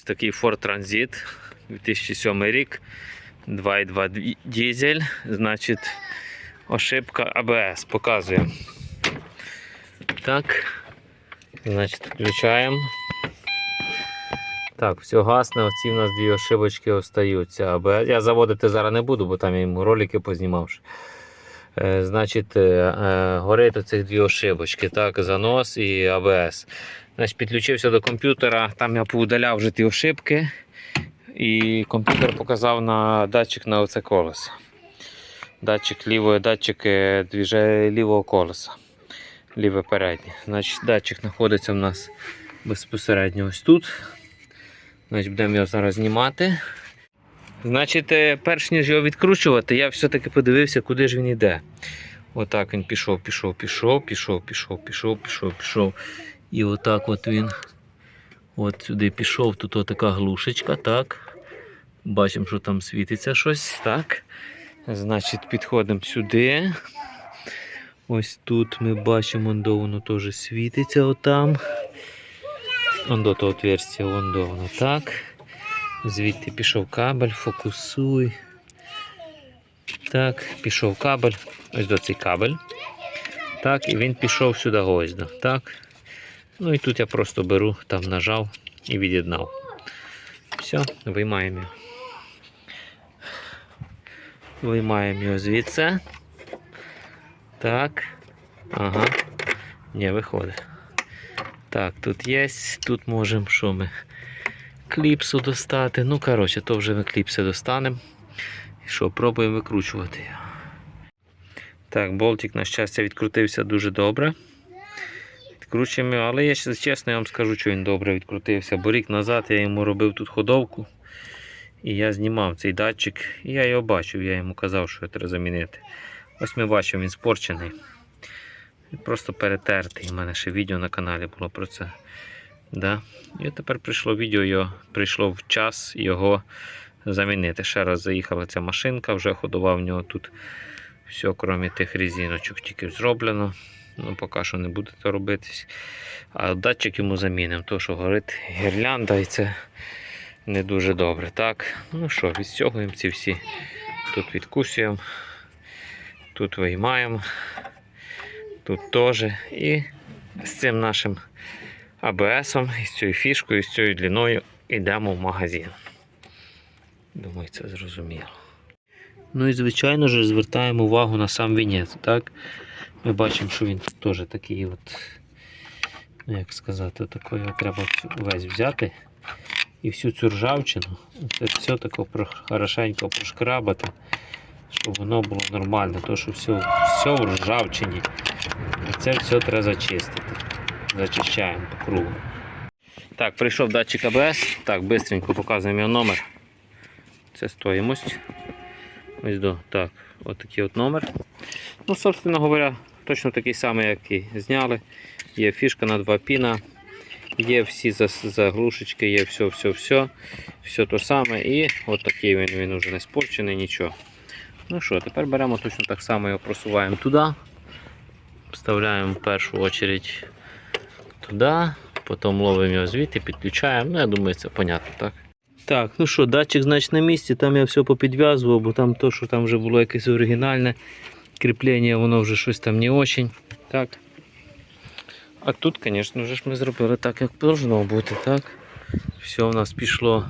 Ось такий Ford Transit 2007 рік. 2,2 дізель. Значить, ошибка ABS. Показуємо. Так. Значить, включаємо. Так, все гасне, оці в нас дві ошибочки остаються. ABS. Я заводити зараз не буду, бо там я йому ролики познімавши. Е, Значить, е, е, горить оцих дві ошибочки, так, занос і АБС. Значить, підключився до комп'ютера, там я поудаляв вже ті ошибки, і комп'ютер показав на датчик на оце колесо. Датчик лівої, датчик е, двіже лівого колеса. Ліве переднє. Значить, датчик знаходиться в нас безпосередньо ось тут. Значить, будемо його зараз знімати. Значить, е, перш ніж його відкручувати, я все-таки подивився, куди ж він йде. Отак він пішов, пішов, пішов, пішов, пішов, пішов, пішов, пішов. І отак от він от сюди пішов. Тут отака глушечка, так. Бачимо, що там світиться щось. Так. Значить, підходимо сюди. Ось тут ми бачимо, до воно теж світиться отам. Он до того отверстия, вон до воно так. Звідти пішов кабель, фокусуй. Так, пішов кабель. Ось до цей кабель. Так, і він пішов сюди гвоздя. Так. Ну і тут я просто беру, там нажав і від'єднав. Все, виймаємо його. Виймаємо його звідси. Так. Ага. Не виходить. Так, тут є, тут можемо що ми кліпсу достати. Ну, коротше, то вже ми кліпси достанемо. І що, пробуємо викручувати його. Так, болтик, на щастя, відкрутився дуже добре. Відкручуємо але я чесно я вам скажу, що він добре відкрутився. Бо рік назад я йому робив тут ходовку. І я знімав цей датчик. І я його бачив, я йому казав, що його треба замінити. Ось ми бачимо, він спорчений. Просто перетертий. У мене ще відео на каналі було про це. Да. І тепер прийшло відео, його, прийшло в час його замінити. Ще раз заїхала ця машинка, вже ходова в нього тут все, крім тих резиночок, тільки зроблено. Ну, поки що не буде то робитись. А датчик йому замінимо, то що горить гірлянда і це не дуже добре. Так, ну що, відстягуємо ці всі. Тут відкусуємо, тут виймаємо, тут теж. І з цим нашим АБСом, і з цією фішкою, і з цією длиною йдемо в магазин. Думаю, це зрозуміло. Ну і звичайно ж звертаємо увагу на сам вінець. Так? Ми бачимо, що він теж такий, от, ну як сказати, такий треба весь взяти. І всю цю ржавчину, це все тако хорошенько прошкрабати, щоб воно було нормально. То, що все, все в ржавчині. І це все треба зачистити. Зачищаємо по кругу. Так, прийшов датчик АБС. Так, швидко показуємо його номер. Це стоїмость. Ось до. Так, от такий от номер. Ну, собственно говоря, точно такий самий, як і зняли. Є фішка на два піна. Є всі заглушечки, є все, все, то саме. І от такий він, він вже не спорчений, нічого. Ну що, тепер беремо точно так само його просуваємо туди. Вставляємо в першу очередь туди, потім ловимо його звідти, підключаємо. Ну, я думаю, це понятно, так? Так, ну що, датчик значить на місці, там я все попідв'язував, бо там то, що там вже було якесь оригінальне кріплення, воно вже щось там не очень. Так. А тут, звісно ж, ми зробили так, як повинно бути, так? Все у нас пішло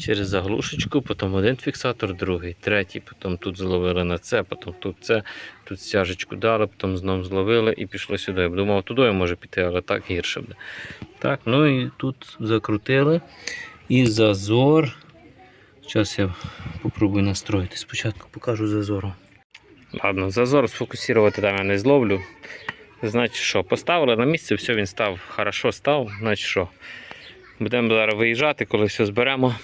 через заглушечку, потім один фіксатор, другий, третій, потім тут зловили на це, потім тут це, тут стяжечку дали, потім знову зловили і пішло сюди. Я думав, туди може піти, але так гірше буде. Так, ну і тут закрутили. І зазор. Зараз я попробую настроїти. Спочатку покажу зазором. Ладно, зазор сфокусувати там я не зловлю. Значить що, поставили на місце, все, він став, хорошо став. Значить що, будемо зараз виїжджати, коли все зберемо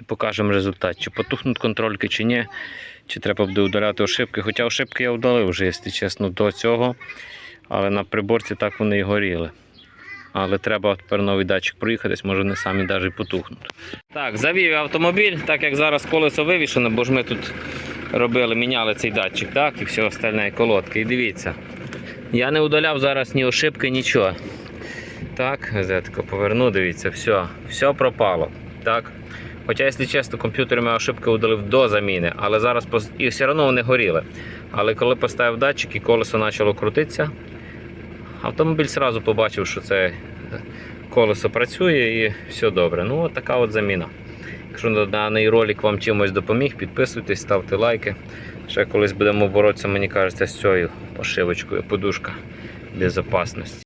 і покажемо результат. Чи потухнуть контрольки, чи ні, чи треба буде удаляти ошибки. Хоча ошибки я вдалив вже, якщо чесно, до цього. Але на приборці так вони і горіли. Але треба тепер новий датчик проїхатись, може вони самі навіть потухнуть. Так, завів автомобіль, так як зараз колесо вивішено, бо ж ми тут робили, міняли цей датчик, так, і все остальне, і колодки. І дивіться, я не удаляв зараз ні ошибки, нічого. Так, я поверну, дивіться, все, все пропало. Так. Хоча, якщо чесно, комп'ютер мав ошибки удалив до заміни, але зараз і все одно вони горіли. Але коли поставив датчик і колесо почало крутитися, автомобіль одразу побачив, що це колесо працює і все добре. Ну, от така от заміна. Якщо даний ролик вам чимось допоміг, підписуйтесь, ставте лайки. Ще колись будемо боротися, мені кажеться, з цією пошивочкою, подушка безпечності.